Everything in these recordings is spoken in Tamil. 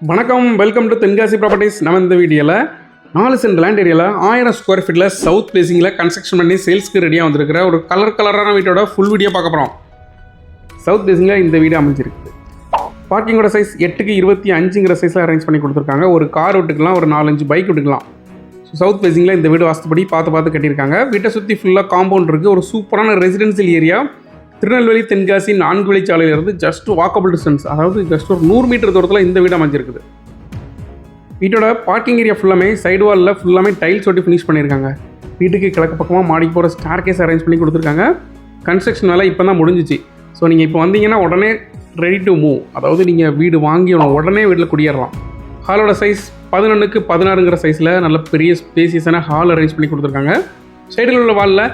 வணக்கம் வெல்கம் டு தென்காசி ப்ராப்பர்ட்டிஸ் நம்ம இந்த வீடியோவில் நாலு சென்ட் லேண்ட் ஏரியாவில் ஆயிரம் ஸ்கொயர் ஃபீட்டில் சவுத் ஃபேசிங்கில் கன்ஸ்ட்ரக்ஷன் பண்ணி சேல்ஸ்க்கு ரெடியாக வந்திருக்கிற ஒரு கலர் கலரான வீட்டோட ஃபுல் வீடியோ பார்க்க போகிறோம் சவுத் ஃபேசிங்கில் இந்த வீடு அமைஞ்சிருக்கு. பார்க்கிங்கோட சைஸ் எட்டுக்கு இருபத்தி அஞ்சுங்கிற சைஸில் அரேஞ்ச் பண்ணி கொடுத்துருக்காங்க. ஒரு கார் விட்டுக்கலாம் ஒரு நாலஞ்சு பைக் விட்டுக்கலாம். ஸோ சவுத் ஃபேசிங்கில் இந்த வீடு வாஸ்துபடி பார்த்து பார்த்து கட்டியிருக்காங்க. வீட்டை சுற்றி ஃபுல்லாக காம்பவுண்ட் இருக்குது ஒரு சூப்பரான ரெசிடென்சியல் ஏரியா திருநெல்வேலி தென்காசி நான்கு வழிச்சாலையிலிருந்து ஜஸ்ட் வாக்கபிள் டிஸ்டன்ஸ் அதாவது ஜஸ்ட் ஒரு நூறு மீட்டர் தூரத்தில் இந்த வீடு அமைஞ்சிருக்குது. வீட்டோட பார்க்கிங் ஏரியா ஃபுல்லாமே சைடு வாலில் ஃபுல்லாமே டைல்ஸ் ஒட்டி ஃபினிஷ் பண்ணியிருக்காங்க. வீட்டுக்கு கிழக்கு பக்கமாக மாடிக்கு போகிற ஸ்டார் கேஸ் அரேஞ்ச் பண்ணி கொடுத்துருக்காங்க. கன்ஸ்ட்ரக்ஷன் வேலை இப்போ தான் முடிஞ்சிச்சு. ஸோ நீங்கள் இப்போ வந்தீங்கன்னா உடனே ரெடி டு மூவ் அதாவது நீங்கள் வீடு வாங்கி உடனே வீட்டில் குடியேறலாம். ஹாலோட சைஸ் பதினொன்றுக்கு பதினாறுங்கிற சைஸில் நல்ல பெரிய ஸ்பேசியஸான ஹால் அரேஞ்ச் பண்ணி கொடுத்துருக்காங்க. சைடில் உள்ள வாலில்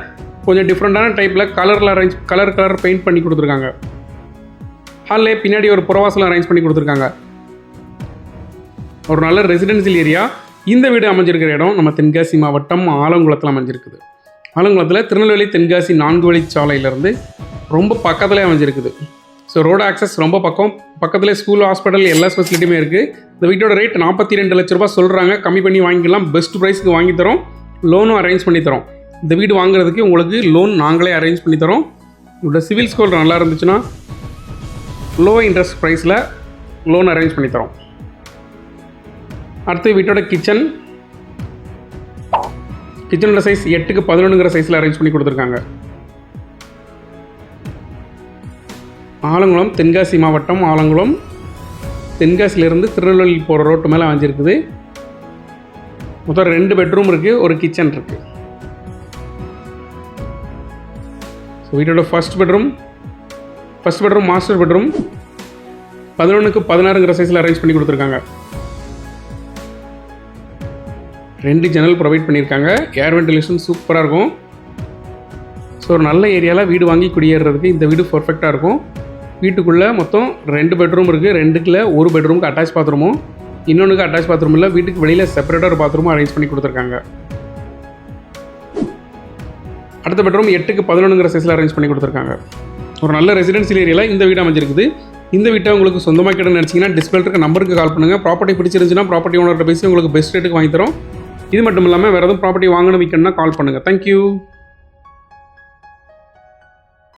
கொஞ்சம் டிஃப்ரெண்ட்டான டைப்பில் கலரில் அரேஞ்ச் கலர் கலர் பெயிண்ட் பண்ணி கொடுத்துருக்காங்க. ஹால்லே பின்னாடி ஒரு புறவாசலம் அரேஞ்ச் பண்ணி கொடுத்துருக்காங்க. ஒரு நல்ல ரெசிடென்சியல் ஏரியா இந்த வீடு அமைஞ்சிருக்கிற இடம் நம்ம தென்காசி மாவட்டம் ஆலங்குளத்தில் அமைஞ்சிருக்குது. ஆலங்குளத்தில் திருநெல்வேலி தென்காசி நான்கு வழிச்சாலையிலேருந்து ரொம்ப பக்கத்துலேயே அமைஞ்சிருக்குது. ஸோ ரோடு ஆக்சஸ் ரொம்ப பக்கம். பக்கத்துலேயே ஸ்கூல் ஹாஸ்பிட்டல் எல்லா ஃபெசிலிட்டியுமே இருக்குது இந்த வீட்டோட ரேட் நாற்பத்தி ரெண்டு லட்ச ரூபா சொல்கிறாங்க கம்மி பண்ணி வாங்கிக்கலாம். பெஸ்ட் ப்ரைஸ்க்கு வாங்கி தரோம். லோனும் அரேஞ்ச் பண்ணி தரோம். இந்த வீடு வாங்குறதுக்கு உங்களுக்கு லோன் நாங்களே அரேஞ்ச் பண்ணி தரோம். உங்களோட சிவில் ஸ்கோர் நல்லா இருந்துச்சுன்னா லோ இன்ட்ரெஸ்ட் ப்ரைஸில் லோன் அரேஞ்ச் பண்ணி தரோம். அடுத்து வீட்டோட கிச்சன் கிச்சனோட சைஸ் எட்டுக்கு பதினொன்றுங்கிற சைஸில் அரேஞ்ச் பண்ணி கொடுத்துருக்காங்க. ஆலங்குளம் தென்காசி மாவட்டம் ஆலங்குளம். தென்காசியிலேருந்து திருநெல்வேலி போகிற ரோட்டு மேலே அமைஞ்சிருக்குது. மொத்தம் ரெண்டு பெட்ரூம் இருக்குது ஒரு கிச்சன் இருக்குது வீட்டோட first bedroom first bedroom master bedroom பதினொன்றுக்கு பதினாறுங்கிற சைஸில் அரேஞ்ச் பண்ணி கொடுத்துருக்காங்க. ரெண்டு ஜன்னல் ப்ரொவைட் பண்ணியிருக்காங்க. ஏர் வென்டிலேஷன் சூப்பராக இருக்கும். ஸோ ஒரு நல்ல ஏரியாவில் வீடு வாங்கி குடியேறதுக்கு இந்த வீடு பர்ஃபெக்டாக இருக்கும். வீட்டுக்குள்ளே மொத்தம் ரெண்டு பெட்ரூம் இருக்குது ரெண்டுக்குள்ள ஒரு பெட்ரூமுக்கு அட்டாச் பாத்ரூமும் இன்னொன்றுக்கு அட்டாச் பாத்ரூம் இல்லை வீட்டுக்கு வெளியில் செப்பரேட்டாக ஒரு பாத்ரூமும் அரேஞ்ச் பண்ணி கொடுத்துருக்காங்க. அடுத்த பெட்ரூம் எட்டுக்கு பதினொன்றுங்கிற சைஸில் அரேஞ்ச் பண்ணி கொடுத்துருக்காங்க. ஒரு நல்ல ரெசிடென்சியல் ஏரியாவில் இந்த வீடு அமைஞ்சிருக்குது. இந்த வீட்டை உங்களுக்கு சொந்தமாக கிட்ட நினச்சிங்கன்னா டிஸ்பிளே இருக்க நம்பருக்கு கால் பண்ணுங்கள் ப்ராப்பர்ட்டி பிடிச்சிருந்துச்சுன்னா ப்ராப்பர்ட்டி ஓனர்கிட்ட பேசி உங்களுக்கு பெஸ்ட் ரேட்டுக்கு வாங்கி தரோம். இது மட்டும் இல்லாமல் வேறு எதுவும் ப்ராப்பர்ட்டி வாங்கணும் விற்கணும்னா கால் பண்ணுங்கள் தேங்க்யூ